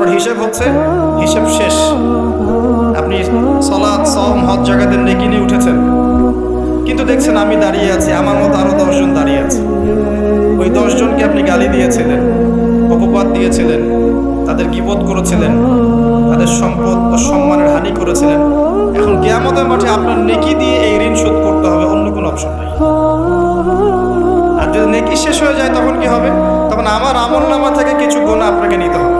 আপনার হিসেব হচ্ছে, হিসেব শেষ। আপনি সলাৎ সম হজ জায়গাতে নেকি নিয়ে উঠেছেন। কিন্তু দেখছেন আমি দাঁড়িয়ে আছি, আমার মতো আরও দশজন দাঁড়িয়ে আছে। ওই দশজনকে আপনি গালি দিয়েছিলেন, অপবাদ দিয়েছিলেন, তাদের গিবোধ করেছিলেন, তাদের সম্পদ ও সম্মানের হানি করেছিলেন। এখন কেয়ামতের মাঠে আপনার নেকি দিয়ে এই ঋণ শোধ করতে হবে, অন্য কোনো অপশন নাই। আর যদি নেকি শেষ হয়ে যায়, তখন কি হবে? তখন আমার আমল নামা থেকে কিছু গোনা আপনাকে নিতে হবে।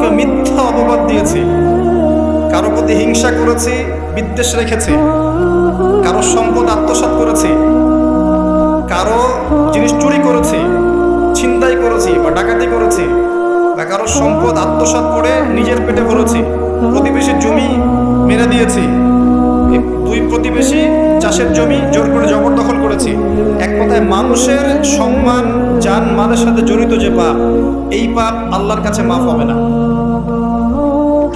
কাউকে মিথ্যা অপবাদ দিয়েছে, কারও প্রতি হিংসা করেছে, বিদ্বেষ রেখেছে, কারও সম্পদ আত্মসাৎ করেছে, কারও জিনিস চুরি করেছে, ছিনতাই করেছি বা ডাকাতি করেছি, বা কারও সম্পদ আত্মসাৎ করে নিজের পেটে ভরেছি, প্রতিবেশীর জমি মেরে দিয়েছি দুই প্রতিবেশী চাষের জমি জোর করে জবরদখল করেছি। এক কথায় মানুষের সম্মান, যান, মালের সাথে জড়িত যে পাপ, এই পাপ আল্লাহর কাছে মাফ হবে না।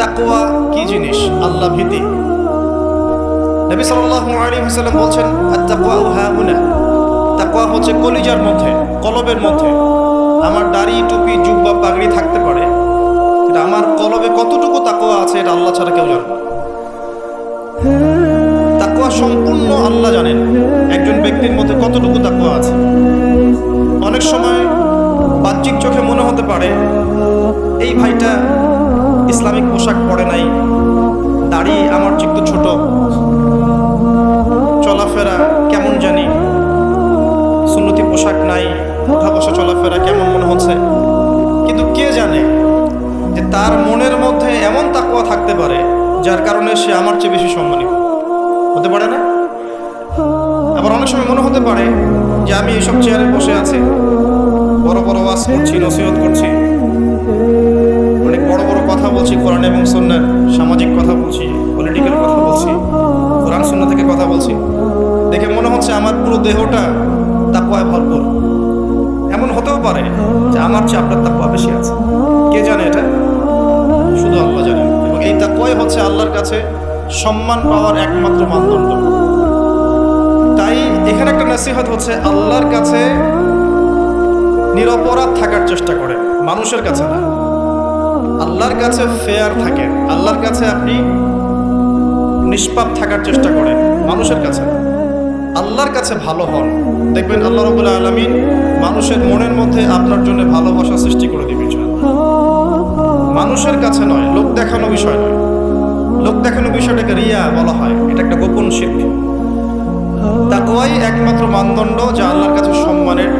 তাকওয়া কি জিনিস? আল্লাহ ভীতি। নবী সাল্লাল্লাহু আলাইহি ওয়াসাল্লাম বলছেন, আত-তাকওয়া হাহুনা তাকওয়া হচ্ছে কলিজার মধ্যে, কলবের মধ্যে। আমার দাড়ি, টুপি, জুব্বা, পাগড়ি থাকতে পারে, কিন্তু আমার কলবে কতটুকু তাকওয়া আছে, এটা আল্লাহ ছাড়া কেউ জানে না। তাকওয়া সম্পূর্ণ আল্লাহ জানেন, একজন ব্যক্তির মধ্যে কতটুকু তাকওয়া আছে। অনেক সময় বাহ্যিক চোখে মনে হতে পারে, এই ভাইটা ইসলামিক পোশাক পরে নাই। দাড়ি আমার চিত্ত ছোট। চলাফেরা কেমন জানি? সুন্নতি পোশাক নাই, উঠা বসা চলাফেরা কেমন মনে হচ্ছে? কিন্তু কে জানে যে তার মনের মধ্যে এমন তাকুয়া থাকতে পারে, যার কারণে সে আমার চেয়ে বেশি সম্মানিত হতে পারে না? আবার অনেক সময় মনে হতে পারে যে আমি এইসব চেয়ারে বসে আছি। বড় বড় ওয়াজ করছি, নসিহত করছি। বলছি, কোরআন এবং সন্ন্যার সামাজিক কথা বলছি পলিটিক্যাল কথা বলছি, কোরআন সন্না থেকে কথা বলছি। দেখে মনে হচ্ছে আমার পুরো দেহটা তাকুয়ায় ভরপুর। এমন হতেও পারে যে আমার চেয়ে আপনার তাকুয়া বেশি আছে। কে জানে এটা? শুধু আল্লাহ জানে। এবং এই তাকুয়াই হচ্ছে আল্লাহর কাছে সম্মান পাওয়ার একমাত্র মানদণ্ড। তাই এখানে একটা নসিহত হচ্ছে, আল্লাহর কাছে নিরপরাধ থাকার চেষ্টা করে, মানুষের কাছে না। আল্লাহর কাছে ফেয়ার থাকেন আল্লাহর কাছে আপনি নিষ্পাপ থাকার চেষ্টা করেন মানুষের কাছে। আল্লাহর কাছে ভালো হন। দেখবেন আল্লাহ রবুল্লা আলমিন মানুষের মনের মধ্যে আপনার জন্য ভালোবাসা সৃষ্টি করে দিবে। মানুষের কাছে নয়, লোক দেখানো বিষয় নয়। লোক দেখানো বিষয়টাকে রিয়া বলা হয়, এটা একটা গোপন শিল্প। তাকওয়াই একমাত্র মানদণ্ড যা আল্লাহর কাছে সম্মানের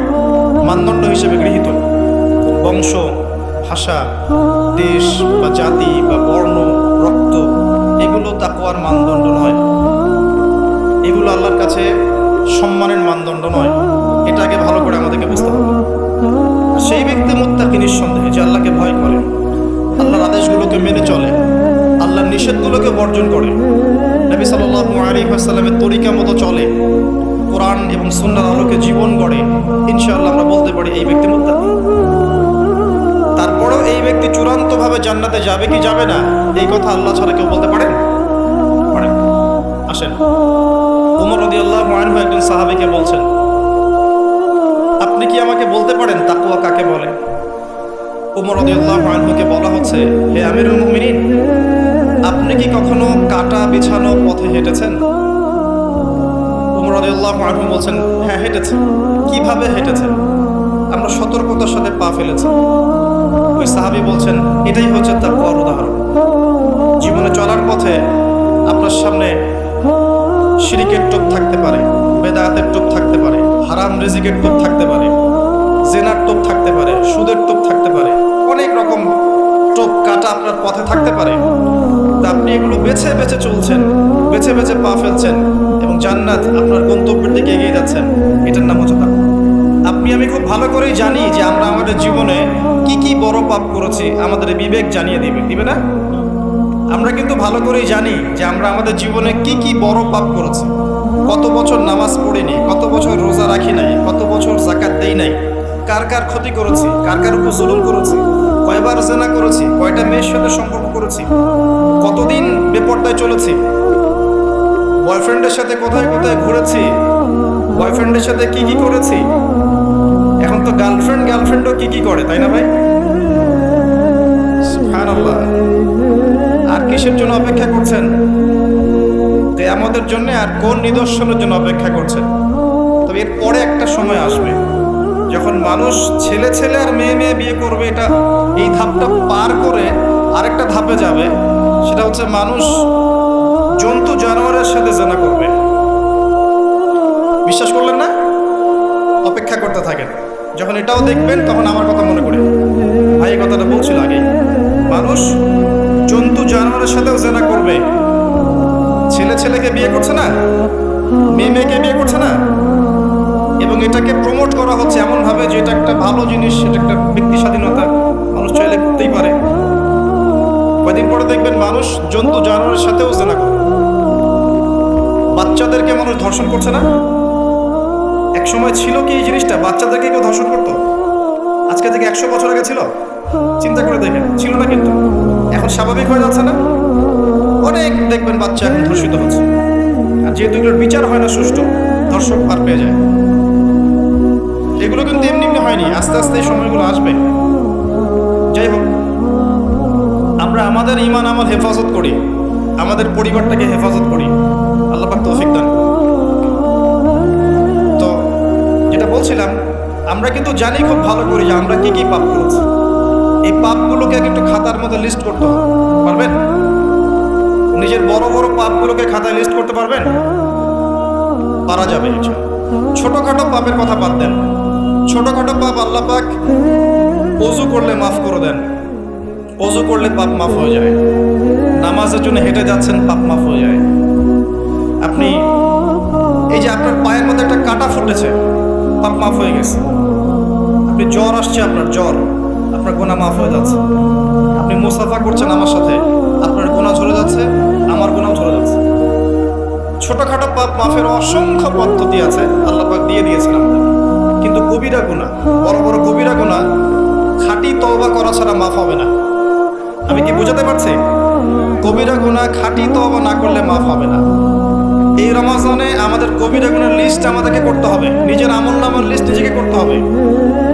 মানদণ্ড হিসেবে গৃহীত। বংশ ভাষা, দেশ বা জাতি বা বর্ণ, রক্ত, এগুলো তাকওয়ার মানদণ্ড নয়। এগুলো আল্লাহর কাছে সম্মানের মানদণ্ড নয়। এটা আগে ভালো করে আমাদেরকে বুঝতে হবে। সেই ব্যক্তি মুত্তাকি নিঃসন্দেহে যে আল্লাহকে ভয় করে, আল্লাহর আদেশগুলোকে মেনে চলে, আল্লাহর নিষেধগুলোকে বর্জন করে, নবী সাল্লাল্লাহু আলাইহি তরিকা মতো চলে, কোরআন এবং সুন্নাহর আলোকে জীবন গড়ে, ইনশাআল্লাহ আমরা বলতে পারি এই ব্যক্তি মুত্তাকি। তারপরেও এই ব্যক্তি চূড়ান্তভাবে জান্নাতে যাবে কি যাবে না, এই কথা আল্লাহ ছাড়া কেউ বলতে পারেন? আসেন। উমর রদি আল্লাহ একজন সাহাবিকে বলছেন, আপনি কি আমাকে বলতে পারেন তাকুয়া কাকে বলে? উমর রদি আল্লাহ আনহুকে বলা হচ্ছে, হে আমিরুল মুমিনিন, আপনি কি কখনো কাটা বিছানো পথে হেঁটেছেন? উমর রদি আল্লাহ আনহু বলছেন হ্যাঁ হেঁটেছেন কীভাবে হেঁটেছেন? আমরা সতর্কতার সাথে পা ফেলেছি। ওই সাহাবি বলছেন, এটাই হচ্ছে তার বড় উদাহরণ। জীবনে চলার পথে আপনার সামনে শিরিকের টোপ থাকতে পারে, বেদায়াতের টোপ থাকতে পারে, হারাম রিজিকের টোপ থাকতে পারে, জেনার টোপ থাকতে পারে, সুদের টোপ থাকতে পারে, অনেক রকম টোপ কাটা আপনার পথে থাকতে পারে। তা আপনি এগুলো বেছে বেছে চলছেন, বেছে বেছে পা ফেলছেন এবং জান্নাত আপনার গন্তব্যের দিকে এগিয়ে যাচ্ছেন এটার নাম হচ্ছে তাকওয়া। আপনি, আমি খুব ভালো করেই জানি যে আমরা আমাদের জীবনে কি কি বড় পাপ করেছি, আমাদের বিবেক জানিয়ে দিবে দিবে না? আমরা কিন্তু ভালো করেই জানি যে আমরা আমাদের জীবনে কি কি বড় পাপ করেছি। কত বছর নামাজ পড়িনি কত বছর রোজা রাখি নাই, কত বছর জাকাত দেই নাই, কার কার ক্ষতি করেছি, কার কার উপর জুলুম করেছি, কয়বার জেনা করেছি, কয়টা মেয়ের সাথে সম্পর্ক করেছি, কতদিন বেপর্দায় চলেছি বয়ফ্রেন্ডের সাথে কোথায় কোথায় ঘুরেছি বয়ফ্রেন্ডের সাথে কি কি করেছি এখন তো গার্লফ্রেন্ড গার্লফ্রেন্ডও কি কি করে, তাই না ভাই? আর কিসের জন্য অপেক্ষা করছেন? আমাদের জন্য আর কোন নিদর্শনের জন্য অপেক্ষা করছেন? তবে এর পরে একটা সময় আসবে, যখন মানুষ ছেলে ছেলে আর মেয়ে মেয়ে বিয়ে করবে, এটা এই ধাপটা পার করে আরেকটা ধাপে যাবে, সেটা হচ্ছে মানুষ জন্তু জানোয়ারের সাথে জানা করবে। বিশ্বাস করলেন না? অপেক্ষা করতে থাকেন। যখন এটাও দেখবেন, তখন আমার কথা মনে করে ভাই, এই কথাটা বলছিল আগে। মানুষ জন্তু জানোয়ারের সাথেও জেনা করবে। ছেলে ছেলেকে বিয়ে করছে না, মেয়ে মেয়েকে বিয়ে করছে না। এবং এটাকে প্রমোট করা হচ্ছে এমনভাবে যে এটা একটা ভালো জিনিস, এটা একটা ব্যক্তি স্বাধীনতা। মানুষ চাইলে করতেই পারে। কয়দিন পরে দেখবেন মানুষ জন্তু জানোয়ারের সাথেও জেনা করবে বাচ্চাদেরকে মানুষ ধর্ষণ করছে না। সময় ছিল কি এই জিনিসটা? বাচ্চাদেরকে কেউ ধর্ষণ করতো? আজকে থেকে একশো বছর আগে ছিল? চিন্তা করে দেখেন, ছিল না কিন্তু। এখন স্বাভাবিক হয়ে যাচ্ছে না? অনেক দেখবেন বাচ্চা এখন ধর্ষিত হচ্ছে। আর যেহেতু এগুলোর বিচার হয় না সুষ্ঠু, ধর্ষক পার পেয়ে যায়। এগুলো কিন্তু এমনি এমনি হয়নি, আস্তে আস্তে এই সময়গুলো আসবে। যাই হোক, আমরা আমাদের ইমান আমার হেফাজত করি, আমাদের পরিবারটাকে হেফাজত করি। আল্লাহ পাক তৌফিক দান যেটা বলছিলাম, আমরা কিন্তু জানি খুব ভালো করি যে আমরা কি কি পাপ করেছি। এই পাপগুলোকে একটু খাতার মধ্যে লিস্ট করতে পারবেন? নিজের বড় বড় পাপগুলোকে খাতায় লিস্ট করতে পারবেন? পারা যাবে ছোটখাটো পাপের কথা বাদ দেন। ছোটখাটো পাপ আল্লাহ পাক অজু করলে মাফ করে দেন। অজু করলে পাপ মাফ হয়ে যায়। নামাজের জন্য হেঁটে যাচ্ছেন, পাপ মাফ হয়ে যায়। আপনি, এই যে আপনার পায়ের মধ্যে একটা কাটা ফুটেছে পাপ মাফ হয়ে গেছে। আপনি জ্বর আসছে আপনার জ্বর। আপনার গোনা মাফ হয়ে যাচ্ছে। আপনি মুসাফা করছেন আমার সাথে। আপনার গোনা ঝরে যাচ্ছে, আমার গোনাও ঝরে যাচ্ছে। ছোটখাটো পাপ মাফের অসংখ্য পদ্ধতি আছে। আল্লাহ পাক দিয়ে দিয়েছেন আমাদের। কিন্তু কবিরা গুণা বড় বড় কবিরা গুণা খাঁটি তওবা করা ছাড়া মাফ হবে না। আমি কি বুঝাতে পারছি? কবিরা গুণা খাঁটি তওবা না করলে মাফ হবে না। এই রমাজানে আমাদের কবিরা গুণের লিস্ট আমাদেরকে করতে হবে। নিজের আমল নামার লিস্ট নিজেকে করতে হবে।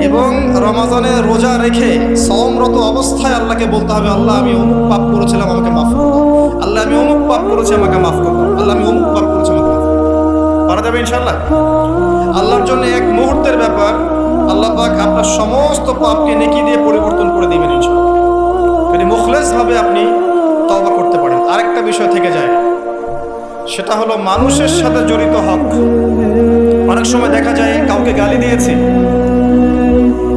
এবং রমাজানে রোজা রেখে সমরত অবস্থায় আল্লাহকে বলতে হবে, আল্লাহ, আমি অমুক পাপ করেছিলাম, আমাকে মাফ করো। আল্লাহ, আমি অমুক পাপ করেছি, আমাকে মাফ করো। আল্লাহ, আমি অমুক পাপ করেছি, আমাকে মাফ পারা যাবে ইনশাল্লাহ আল্লাহর জন্য এক মুহূর্তের ব্যাপার। আল্লাহ পাক আপনার সমস্ত পাপকে নেকি দিয়ে পরিবর্তন করে দিবেন ইনশাল্লাহ মুখলেস ভাবে আপনি তওবা করতে পারেন। আরেকটা বিষয় থেকে যায় সেটা হলো মানুষের সাথে জড়িত হক। অনেক সময় দেখা যায় কাউকে গালি দিয়েছি।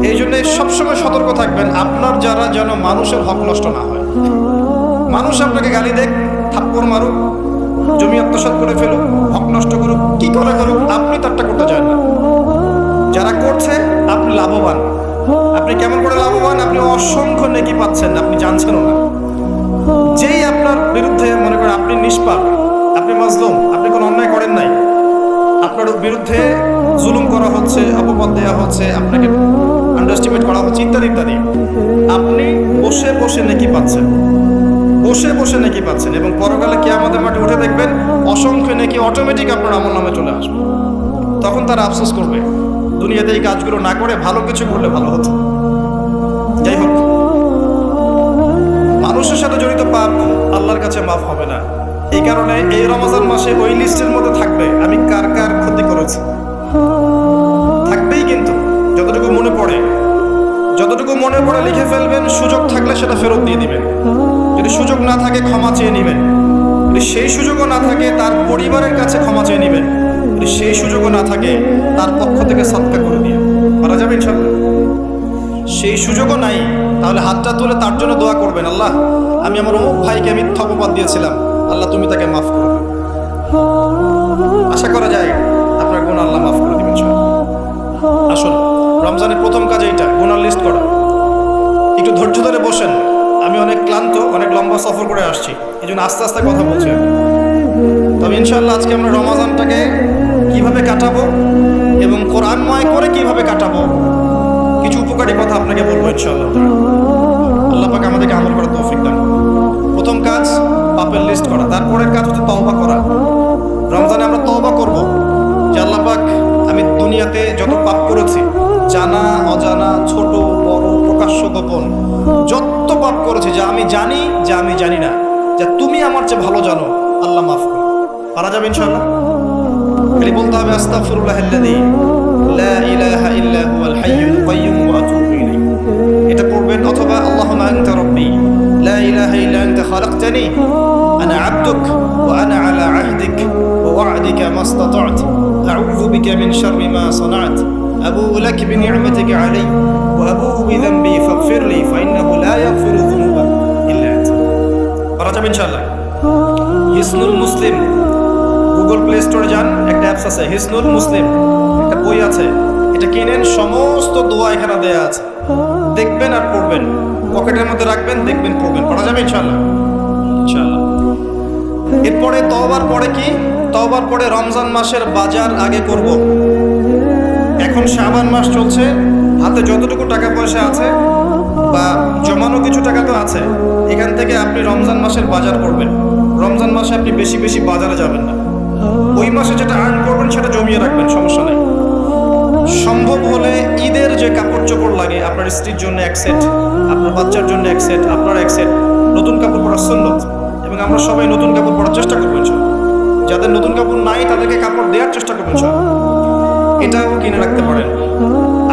এই জন্য সবসময় সতর্ক থাকবেন, আপনার যারা যেন মানুষের হক নষ্ট না হয়। মানুষ আপনাকে গালি দেখ, থাপ্পড় মারুক, জমি আত্মসাৎ করে ফেলুক, হক নষ্ট করুক, কি করে করুক, আপনি তারটা করতে চান না। যারা করছে, আপনি লাভবান। আপনি কেমন করে লাভবান? আপনি অসংখ্য নেকি পাচ্ছেন, আপনি জানছেনও না। যেই আপনার বিরুদ্ধে মনে করেন আপনি নিষ্পাপ মাজলুম আপনি কোনো অন্যায় করেন নাই। আপনার বিরুদ্ধে জুলুম করা হচ্ছে, অপবাদ দেওয়া হচ্ছে, আপনাকে আন্ডারস্টিমেট করা হচ্ছে, ইত্যাদি ইত্যাদি। আপনি বসে বসে নাকি পাচ্ছেন। বসে বসে নাকি পাচ্ছেন এবং পরকালে কে আমাদের মাঠে উঠে দেখবেন, অসংখ্য নাকি অটোমেটিক আপনার আমল নামে চলে আসবে। তখন তারা আফসোস করবে, দুনিয়াতে এই কাজগুলো না করে ভালো কিছু করলে ভালো হতো। যাই হোক, মানুষের সাথে জড়িত পাপ আল্লাহর কাছে মাফ হবে না। এই কারণে এই রমজান মাসে ওই লিস্টের মধ্যে থাকবে আমি কার কার ক্ষতি করেছি। থাকবেই কিন্তু, যতটুকু মনে পড়ে। যতটুকু মনে পড়ে লিখে ফেলবেন, সুযোগ থাকলে সেটা ফেরত দিয়ে দিবেন। যদি সুযোগ না থাকে ক্ষমা চেয়ে নেবেন। যদি সেই সুযোগও না থাকে, তার পরিবারের কাছে ক্ষমা চেয়ে নেবেন। যদি সেই সুযোগও না থাকে, তার পক্ষ থেকে সৎকার করে দিয়ে। পারা যাবে ইনশাল্লাহ সেই সুযোগও নাই, তাহলে হাতটা তুলে তার জন্য দোয়া করবেন, আল্লাহ। আমি আমার অমুক ভাইকে মিথ্যা অপবাদ দিয়েছিলাম। আল্লাহ, তুমি তাকে মাফ করে আশা করা যায় আপনার গুণ আল্লাহ মাফ করে দিবেন আসুন, রমজানের প্রথম কাজ এইটা গুণার লিস্ট করা। একটু ধৈর্য ধরে বসেন। আমি অনেক ক্লান্ত, অনেক লম্বা সফর করে আসছি। এই জন্য আস্তে আস্তে কথা বলছি তবে ইনশাআল্লাহ আজকে আমরা রমাজানটাকে কীভাবে কাটাবো এবং কোরআনময় করে কীভাবে কাটাবো, কিছু উপকারী কথা আপনাকে বলব ইনশাআল্লাহ। আল্লাহ পাক আমাদেরকে আমল তারপরের কাজ হচ্ছে তওবা করা। রমজানে আমরা তওবা করব। যে আল্লাহ পাক আমি দুনিয়াতে যত পাপ করেছি, জানা, অজানা, ছোট, বড়, প্রকাশ্য গোপন, যত পাপ করেছি, যা আমি জানি, যা আমি জানি না, যা তুমি আমার চেয়ে ভালো জানো, আল্লাহ মাফ করো। পারা যাবে ইনশাআল্লাহ? খালি বলতে হবে, আস্তাগফিরুল্লাহ আল্লাযী লা ইলাহা ইল্লা হুয়াল হাইয়ুল কাইয়্যুম ওয়া আতুবু ইলাইহি। এটা পড়বেন, অথবা আল্লাহুম্মা আনতা রাব্বি, লা ইলাহা ইল্লা আনতা খালাকতানি। আনা আলা আহদিক ওয়া ওয়া'দিকা মা ইসতাতা'ত আউযু বিকা মিন শাররি মা সানা'ত আবুউ লাক বিনি'মাতিকা আলাইহি ওয়া আবুউ বিযানবি ফাগফির লি ফাইন্নাহু লা ইয়াগফিরু যুনুবা ইল্লা আনতা পারা যাবে ইনশাআল্লাহ। হিসনুল মুসলিম। গুগল প্লে স্টোরে যান, একটা অ্যাপস আছে, হিসনুল মুসলিম। একটা বই আছে, এটা কিনেন, সমস্ত দোয়া এখানে দেয়া আছে। দেখবেন আর পড়বেন। পকেটের মধ্যে রাখবেন, দেখবেন, পড়বেন। পড়া যাবে ইনশাআল্লাহ। ইনশাআল্লাহ। এরপরে তওবার পরে কি? তওবার পরে রমজান মাসের বাজার আগে করব। এখন শাবান মাস চলছে, হাতে যতটুকু টাকা পয়সা আছে বা জমানো কিছু টাকা তো আছে, এখান থেকে আপনি রমজান মাসের বাজার করবেন। রমজান মাসে আপনি বেশি বেশি বাজারে যাবেন না। ওই মাসে যেটা আর্ন করবেন সেটা জমিয়ে রাখবেন, সমস্যা নেই। সম্ভব হলে ঈদের যে কাপড় চোপড় লাগে, আপনার স্ত্রীর জন্য এক সেট আপনার বাচ্চার জন্য এক সেট আপনার এক সেট নতুন কাপড় পরার সুন্নত। এবং আমরা সবাই নতুন কাপড় পরার চেষ্টা করব। যাদের নতুন কাপড় নাই, তাদেরকে কাপড় দেওয়ার চেষ্টা ইনশাআল্লাহ। এটাও কিনে রাখতে পারেন।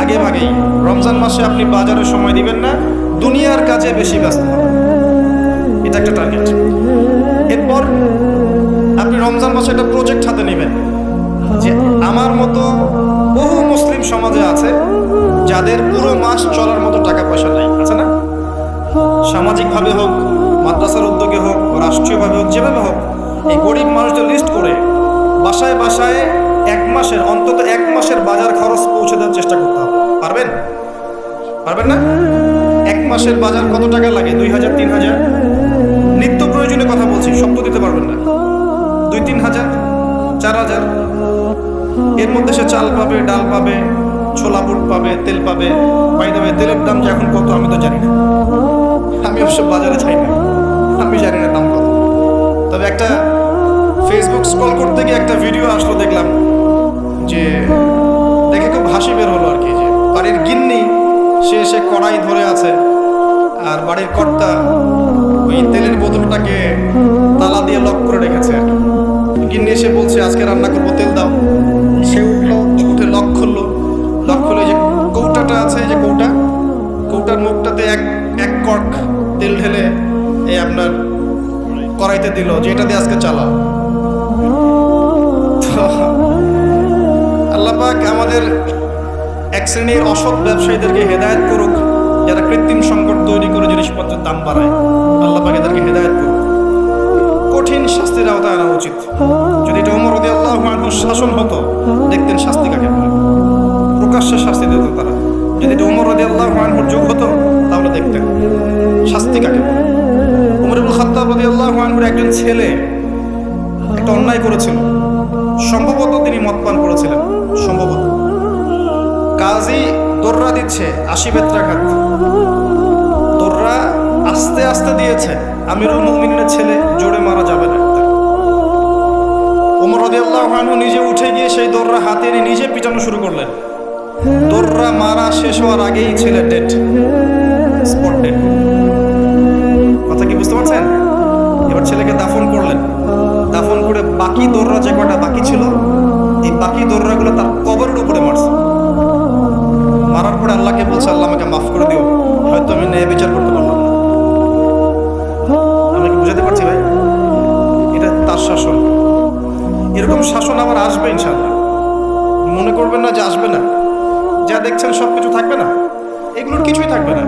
আগে ভাগেই। রমজান মাসে আপনি বাজারে সময় দিবেন না, দুনিয়ার কাজে বেশি ব্যস্ত হবেন। এটা একটা টার্গেট এরপর আপনি রমজান মাসে একটা প্রজেক্ট হাতে নেবেন, যে আমার মতো বহু মুসলিম সমাজে আছে, যাদের পুরো মাস চলার মতো টাকা পয়সা নেই, আছে না? সামাজিকভাবে হোক মাদ্রাসার উদ্যোগে হোক রাষ্ট্রীয়ভাবে হোক, যেভাবে হোক, এই গরিব মানুষদের লিস্ট করে বাসায় বাসায় এক মাসের, অন্তত এক মাসের বাজার খরচ পৌঁছে দেওয়ার চেষ্টা করতে হবে। পারবেন? পারবেন না? এক মাসের বাজার কত টাকা লাগে? দুই হাজার, তিন হাজার? নিত্য প্রয়োজনীয় কথা বলছি সব দিতে পারবেন না। দুই, তিন হাজার? চার হাজার? এর মধ্যে সে চাল পাবে, ডাল পাবে, ছোলা বুট পাবে, তেল পাবে। দেবে তেলের দাম যে এখন কত আমি তো জানি না। আমি অবশ্য বাজারে যাই না। আমি জানি না দাম কত। তবে একটা ফেসবুক স্ক্রল করতে গিয়ে একটা ভিডিও আসলো, দেখলাম যে দেখে খুব হাসি বের হলো আর কি, যে বাড়ির গিন্নি, সে সে কড়াই ধরে আছে আর বাড়ির কর্তা ওই তেলের বোতলটাকে তালা দিয়ে লক করে রেখেছে। গিন্নি এসে বলছে, আজকে রান্না করব, তেল দাও। সে উঠল, উঠে লক খুললো। লক খুলে যে কৌটাটা আছে যে কৌটা, কৌটার মুখটাতে এক এক কর্ক তেল ঢেলে এই আপনার কড়াইতে দিল যে এটা দিয়ে আজকে চালাও। তো আল্লাহ পাক আমাদের এক শ্রেণির অসৎ ব্যবসায়ীদেরকে হেদায়েত করুক, যারা কৃত্রিম সংকট তৈরি করে জিনিসপত্রের দাম বাড়ায়। আল্লাহ পাক এদেরকে হেদায়েত করুক। কঠিন শাস্তির আওতায় আনা উচিত। যদি এটা ওমর রদি আল্লাহ শাসন হতো, দেখতেন শাস্তি কাকে বলে? প্রকাশ্যে শাস্তি দিত তারা। যদি এটা উমর রদি আল্লাহ যুগ হতো, তাহলে দেখতেন। শাস্তি কাকে বলে? উমর আল্লাহ একজন ছেলে একটা অন্যায় করেছিল। সম্ভবত তিনি মদ পান করেছিলেন, সম্ভবত। কাজী দোররা দিচ্ছে আশি বেত্রাঘাত তোররা আস্তে আস্তে দিয়েছে, আমিরুল মুমিনের ছেলে জোরে মারা যাবে না। ওমর রাদিয়াল্লাহু আনহু নিজে উঠে গিয়ে সেই দোররা হাতে নিয়ে নিজে পিটানো শুরু করলেন। দোররা মারা শেষ হওয়ার আগেই ছেলে ডেট স্পট ডেট পারছেন এবার ছেলেকে দাফন করলেন। দাফন করে বাকি দোররা যে কটা বাকি ছিল, এই বাকি দোররাগুলো তার কবরের উপরে মারছে। মারার পরে আল্লাহকে বলছে, আল্লাহ আমাকে মাফ করে দিও। হয়তো আমি ন্যায় বিচার করতে পারলাম না। আমি বুঝাতে পারছি ভাই? এটা তার শাসন। এরকম শাসন আবার আসবে ইনশাল্লাহ মনে করবেন না যে আসবে না। যা দেখছেন সব কিছু থাকবে না। এগুলোর কিছুই থাকবে না।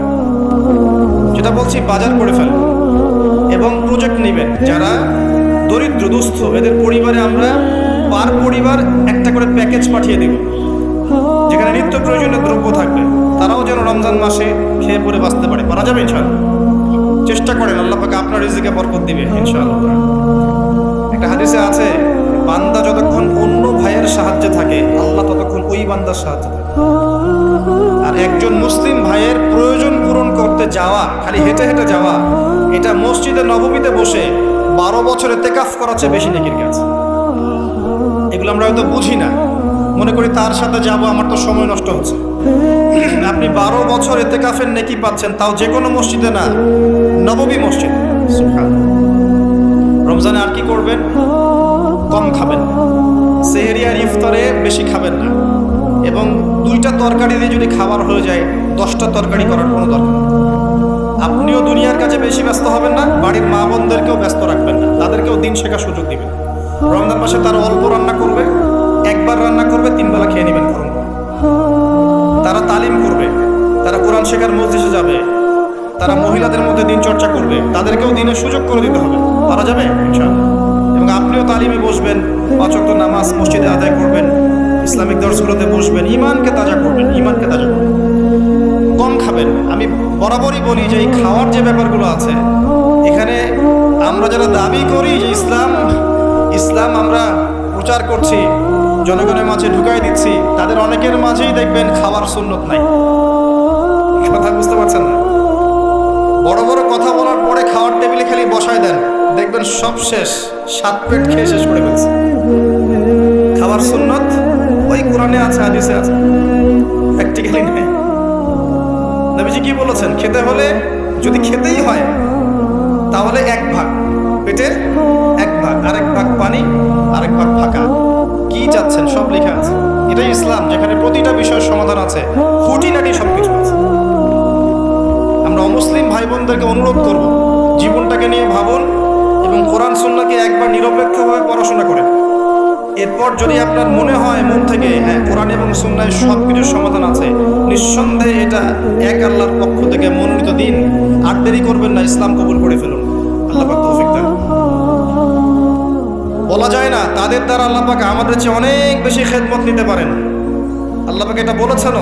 যেটা বলছি বাজার করে ফেলেন। এবং প্রজেক্ট নেবেন। যারা দরিদ্র, দুস্থ, এদের পরিবারে আমরা পার পরিবার একটা করে প্যাকেজ পাঠিয়ে দেব। যেখানে নিত্য প্রয়োজনীয় দ্রব্য থাকবে। তারাও যেন রমজান মাসে খেয়ে পরে বাঁচতে পারে। পারা যাবে ইনশাল্লাহ। চেষ্টা করেন, আল্লাহ পাকে আপনার রিজিকে বরকত দিবে ইনশাআল্লাহ। একটা হাদিসে আছে, বান্দা যতক্ষণ অন্য ভাইয়ের সাহায্যে থাকে, আল্লাহ ততক্ষণ ওই বান্দার সাহায্যে থাকে। আর একজন মুসলিম ভাইয়ের প্রয়োজন পূরণ করতে যাওয়া, খালি হেঁটে হেঁটে যাওয়া, এটা মসজিদে নবমীতে বসে বারো বছরে তেকাফ করাচ্ছে বেশি নেকির কাজ। এগুলো আমরা হয়তো বুঝি না। মনে করি তার সাথে যাব, আমার তো সময় নষ্ট হচ্ছে। আপনি বারো বছর এতে কাফের নেকি পাচ্ছেন, তাও যে কোনো মসজিদে না, নবমী মসজিদ। রমজানে আর কি করবেন? কম খাবেন। সেহেরি আর ইফতারে বেশি খাবেন না। এবং দুইটা তরকারি দিয়ে যদি খাবার হয়ে যায়, দশটা তরকারি করার কোনো দরকার আপনিও দুনিয়ার কাছে বেশি ব্যস্ত হবেন না, বাড়ির মা বোনদেরকেও ব্যস্ত রাখবেন না, তাদেরকেও দিন শেখার সুযোগ দিবেন। রমজান মাসে তারা অল্প রান্না করবে, একবার রান্না করবে, তিন বেলা খেয়ে নেবেন গরম। তারা তালিম করবে, তারা কোরআন শেখার মসজিদে যাবে, তারা মহিলাদের মধ্যে দিন চর্চা করবে, তাদেরকেও দিনের সুযোগ করে দিতে হবে। পারা যাবে, ইনশাআল্লাহ। এবং আপনিও তালিমে বসবেন অচক্ত নামাজ মসজিদে আদায় করবেন, ইসলামিক দর্শগুলোতে বসবেন ইমানকে তাজা করবেন ইমানকে তাজা করবেন। কম খাবেন। আমি বরাবরই বলি যে এই খাওয়ার যে ব্যাপারগুলো আছে, এখানে আমরা যারা দাবি করি যে ইসলাম ইসলাম আমরা প্রচার করছি, জনগণের মাঝে ঢুকাই দিচ্ছি, তাদের অনেকের মাঝেই দেখবেন খাওয়ার সুন্নত নাই। কথা বুঝতে পারছেন না? বড় বড় কথা বলার পরে খাওয়ার টেবিলে খালি বসায় দেন, দেখবেন সব শেষ। সাত পেট খেয়ে শেষ করে ফেলছে। খাবার সুন্নত, ওই কোরআনে আছে, হাদিসে আছে। প্র্যাকটিক্যালি নেই নবীজি কি বলেছেন? খেতে হলে যদি খেতেই হয়, তাহলে এক ভাগ। পেটের এক ভাগ, আরেক ভাগ পানি, আরেক ভাগ ফাঁকা। কি চাচ্ছেন? সব লেখা আছে। এটাই ইসলাম, যেখানে প্রতিটা বিষয়ের সমাধান আছে। খুঁটিনাটি সব কিছু আছে। আমরা অমুসলিম ভাই বোনদেরকে অনুরোধ করব, জীবনটাকে নিয়ে ভাবুন এবং কোরআন সুন্নাকে একবার নিরপেক্ষভাবে পড়াশোনা করেন। এরপর যদি আপনার মনে হয় মন থেকে হ্যাঁ কোরআন এবং সুন্নায় সব কিছুর সমাধান আছে, নিঃসন্দেহে এটা এক আল্লাহর পক্ষ থেকে মনোনীত দিন। আর দেরি করবেন না, ইসলাম কবুল করে ফেলুন। আল্লাহ বলা যায় না, তাদের দ্বারা আল্লাহ পাক আমাদের চেয়ে অনেক বেশি খেদমত নিতে পারেন। আল্লাহ পাক এটা বলেছেন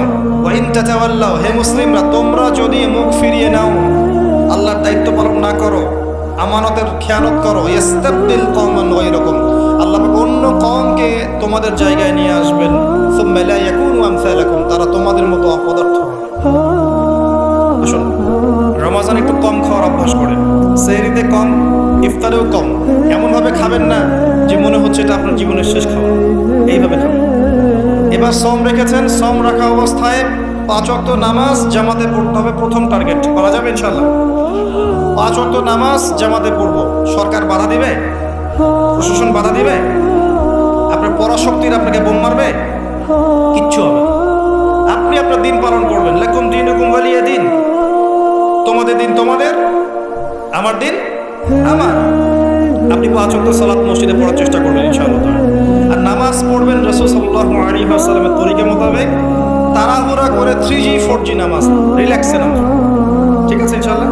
হে মুসলিমরা, তোমরা যদি মুখ ফিরিয়ে নাও, আল্লাহর দায়িত্ব পালন না করো আমানতের খেয়ানত করো ইস্তাবদিল কওমান গায়রাকুম। আল্লাহ অন্য কওমকে তোমাদের জায়গায় নিয়ে আসবেন। তারা তোমাদের মতো অপদার্থ আসুন, রমাজান একটু কম খাওয়ার অভ্যাস করেন। সেহরিতে কম, ইফতারেও কম। এমনভাবে খাবেন না যে মনে হচ্ছে এটা আপনার জীবনের শেষ খাওয়া। এইভাবে খাবেন। এবার সম রেখেছেন সম রাখা অবস্থায় পাঁচ অক্ত নামাজ জামাতে পড়তে হবে প্রথম টার্গেট। করা যাবে ইনশাল্লাহ পাঁচ অক্ত নামাজ জামাতে পড়ব সরকার বাধা দিবে? প্রশাসন বাধা দিবে? আপনার পরাশক্তির আপনাকে বোম মারবে? কিচ্ছু হবে। আপনি আপনার দিন পালন করবেন। লেকুম দিন হুকুম বালিয়ে দিন। তোমাদের দিন তোমাদের, আমার দিন আমার। আপনি পাঁচ অক্ট সালাত মসজিদে পড়ার চেষ্টা করবেন ইনশাআল্লাহ আর নামাজ পড়বেন রসুল সাল্লাল্লাহু আলাইহি ওয়াসাল্লামের তরিকা মোতাবেক। তাড়াহুড়া করে থ্রি জি ফোর জি নামাজ। রিল্যাক্সে নামাজ। ঠিক আছে ইনশাআল্লাহ?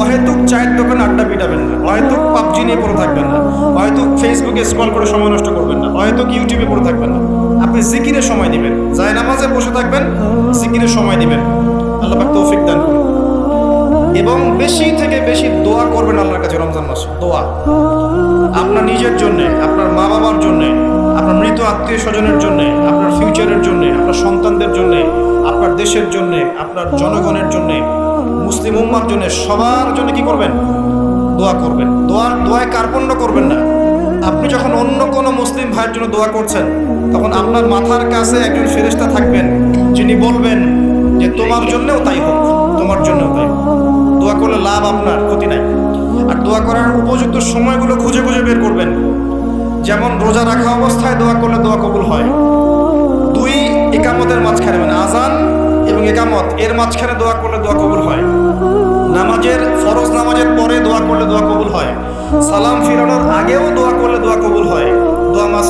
অহেতুক চায়ের দোকানে আড্ডা পিটাবেন না অহেতুক পাবজি নিয়ে পড়ে থাকবেন না অহেতুক ফেসবুকে স্ক্রল করে সময় নষ্ট করবেন না অহেতুক ইউটিউবে পড়ে থাকবেন না। আপনি জিকিরে সময় দিবেন যায় নামাজে বসে থাকবেন জিকিরে সময় দিবেন আল্লাহ তৌফিক দান করুন। এবং বেশি থেকে বেশি দোয়া করবেন আল্লাহর কাছে রমজান মাসে, দোয়া। আপনার নিজের জন্য, আপনার মা বাবার জন্য, আপনার মৃত আত্মীয় স্বজনের জন্য, আপনার ফিউচারের জন্য, আপনার সন্তানদের জন্য, আপনার দেশের জন্য, আপনার জনগণের জন্য উম্মার জন্য সবার জন্য কি করবেন? দোয়া করবেন। দোয়ার দোয়ায় কার্পণ্য করবেন না। আপনি যখন অন্য কোনো মুসলিম ভাইয়ের জন্য দোয়া করছেন, তখন আপনার মাথার কাছে একজন ফেরেশতা থাকবেন, যিনি বলবেন যে, তোমার জন্যও তাই হোক, তোমার জন্যও তাই দোয়া করলে লাভ আপনার, ক্ষতি নাই। আর দোয়া করার উপযুক্ত সময়গুলো খুঁজে খুঁজে বের করবেন। যেমন রোজা রাখা অবস্থায় দোয়া করলে দোয়া কবুল হয়। দুই, একামতের মাঝখানে মানে আজান এবং একামত, এর মাঝখানে দোয়া করলে দোয়া কবুল হয়। নামাজের, ফরজ নামাজের পরে দোয়া করলে দোয়া কবুল হয়। সালাম ফিরানোর আগেও দোয়া করলে দোয়া কবুল হয়। দোয়া মাস